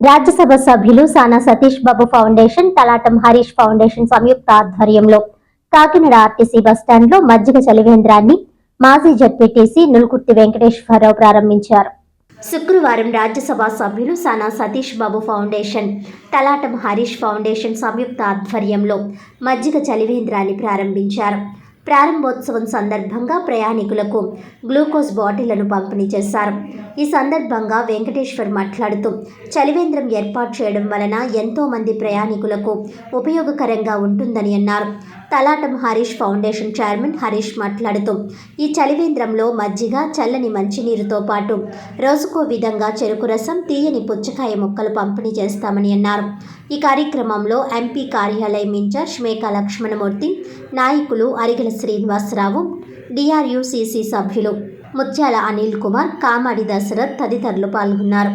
రాజ్యసభ సభ్యులు Sana Satish Babu foundation Talatam Harish foundation సంయుక్త ఆధ్వర్యంలో కాకినాడ ఆర్టీసీ బస్టాండ్లో మజ్జిగ చలివేంద్రాన్ని మాజీ జడ్పీటీసీ నుల్కుర్తి వెంకటేశ్వరరావు ప్రారంభించారు. శుక్రవారం రాజ్యసభ సభ్యులు సానా సతీష్ బాబు ఫౌండేషన్ తలాటం హరీష్ ఫౌండేషన్ సంయుక్త ఆధ్వర్యంలో మజ్జిగ చలివేంద్రాన్ని ప్రారంభించారు. ప్రారంభోత్సవం సందర్భంగా ప్రయాణికులకు గ్లూకోజ్ బాటిళ్ళను పంపిణీ చేశారు. ఈ సందర్భంగా వెంకటేశ్వర్ మాట్లాడుతూ చలివేంద్రం ఏర్పాటు చేయడం వలన ఎంతోమంది ప్రయాణికులకు ఉపయోగకరంగా ఉంటుందని అన్నారు. తలాటం హరీష్ ఫౌండేషన్ చైర్మన్ హరీష్ మాట్లాడుతూ ఈ చలివేంద్రంలో మజ్జిగ చల్లని మంచినీరుతో పాటు రోజుకో విధంగా చెరుకు రసం తీయని పుచ్చకాయ ముక్కలు పంపిణీ చేస్తామని అన్నారు. ఈ కార్యక్రమంలో ఎంపీ కార్యాలయం ఇన్ఛార్జ్ మేకా లక్ష్మణమూర్తి నాయకులు అరిగల శ్రీనివాసరావు డిఆర్యుసిసి సభ్యులు ముత్యాల అనిల్ కుమార్ కామాడి దశరథ్ తదితరులు పాల్గొన్నారు.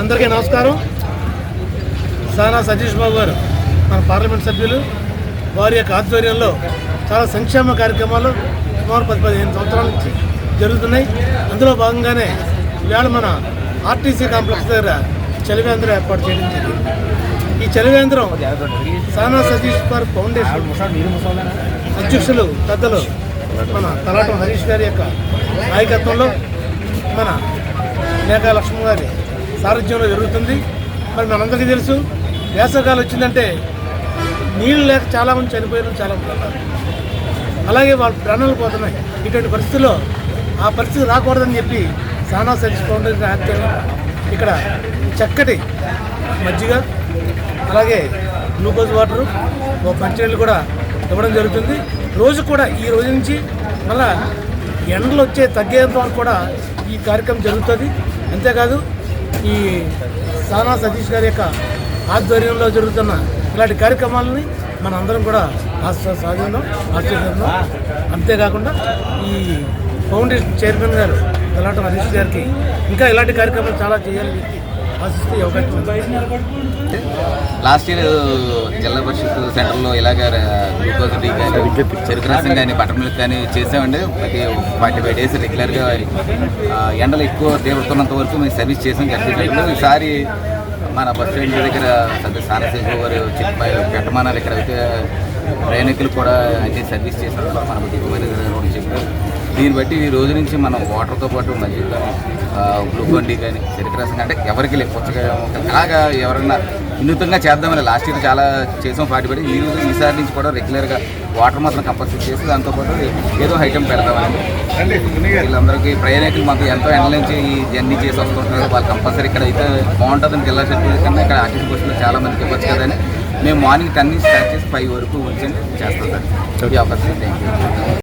అందరికీ నమస్కారం. సానా సతీష్ బాబు గారు మన పార్లమెంట్ సభ్యులు వారి యొక్క ఆధ్వర్యంలో చాలా సంక్షేమ కార్యక్రమాలు సుమారు పది పదిహేను సంవత్సరాల నుంచి జరుగుతున్నాయి. అందులో భాగంగానే ఇవాళ మన ఆర్టీసీ కాంప్లెక్స్ దగ్గర చలివేంద్రం ఏర్పాటు చేయడం జరిగింది. ఈ చలివేంద్రం సానా సతీష్ గారు ఫౌండేషన్ అధ్యక్షులు పెద్దలు మన తలాటం హరీష్ గారి యొక్క నాయకత్వంలో మన మేఘా లక్ష్మణ్ గారి సారథ్యంలో జరుగుతుంది మరి మనందరికీ తెలుసు వేసవకాలం వచ్చిందంటే నీళ్ళు లేక చాలామంది చనిపోయారు చాలా ఉన్నారు. అలాగే వాళ్ళ ప్రాణాలు పోతున్నాయి ఇటువంటి పరిస్థితుల్లో ఆ పరిస్థితి రాకూడదని చెప్పి సానా సర్వీస్ ఫౌండేషన్ ఆధ్వర్యంలో ఇక్కడ చక్కటి మజ్జిగ అలాగే గ్లూకోజ్ వాటరు ఒక మంచినీళ్ళు కూడా ఇవ్వడం జరుగుతుంది. రోజు కూడా ఈ రోజు నుంచి మళ్ళా ఎండలు వచ్చే తగ్గేంత వరకు కూడా ఈ కార్యక్రమం జరుగుతుంది. అంతేకాదు ఈ సానా సతీష్ గారి యొక్క ఆధ్వర్యంలో జరుగుతున్న ఇలాంటి కార్యక్రమాలని మన అందరం కూడా సాధిందాం ఆస్వాదిద్దాం అంతేకాకుండా ఈ ఫౌండేషన్ చైర్మన్ గారు ఎలాంటి హరీష్ గారికి ఇంకా ఇలాంటి కార్యక్రమాలు చాలా చేయాలని లాస్ట్ ఇయర్ జిల్లా పరిషత్ సెంటర్లో ఇలాగ గ్లూకోజ్ టీ కానీ చెరుకు రసం కానీ బటర్ మిల్క్ కానీ చేసామండి ప్రతి ఫార్టీ ఫైవ్ డేస్ రెగ్యులర్గా ఎండలు ఎక్కువ తీవ్రతున్నంత వరకు మేము సర్వీస్ చేసాం గడిచేటప్పుడు ఈసారి మన బస్ స్టాండ్ దగ్గర పెద్ద సారశేఖర్ గారు చెప్పి పెట్టమన్నారు ఇక్కడ అయితే ప్రయాణికులు కూడా అయితే సర్వీస్ చేశారు. మన దిగుమతి కూడా చెప్పారు దీన్ని బట్టి ఈ రోజు నుంచి మనం వాటర్తో పాటు మజ్జిగ కానీ గ్లూకోన్ కానీ చెరుకు అంటే ఎవరికి లేదు. పుచ్చకాయ అలాగా ఎవరైనా వినూతంగా చేద్దామని లాస్ట్ ఇయర్ చాలా చేసాం పాటుపడి. ఈ రోజు ఈసారి నుంచి కూడా రెగ్యులర్గా వాటర్ మాత్రం కంపల్సరీ చేసి దాంతోపాటు ఏదో ఐటెం పెడదామని వీళ్ళందరికీ ప్రయాణికులు మాకు ఎంతో ఎండల నుంచి ఈ జర్నీ చేసి వస్తుంటారు వాళ్ళు కంపల్సరీ ఇక్కడ అయితే బాగుంటుందని జిల్లా సర్టిఫికేట్ కన్నా ఇక్కడ ఆర్టీసీ బస్సులో చాలా మందికి ఇవ్వచ్చు కదని మేము మార్నింగ్ టెన్ నుంచి స్టార్ట్ చేసి ఫైవ్ వరకు ఉంచండి చేస్తాం సార్. ఈ అవకాశం థ్యాంక్ యూ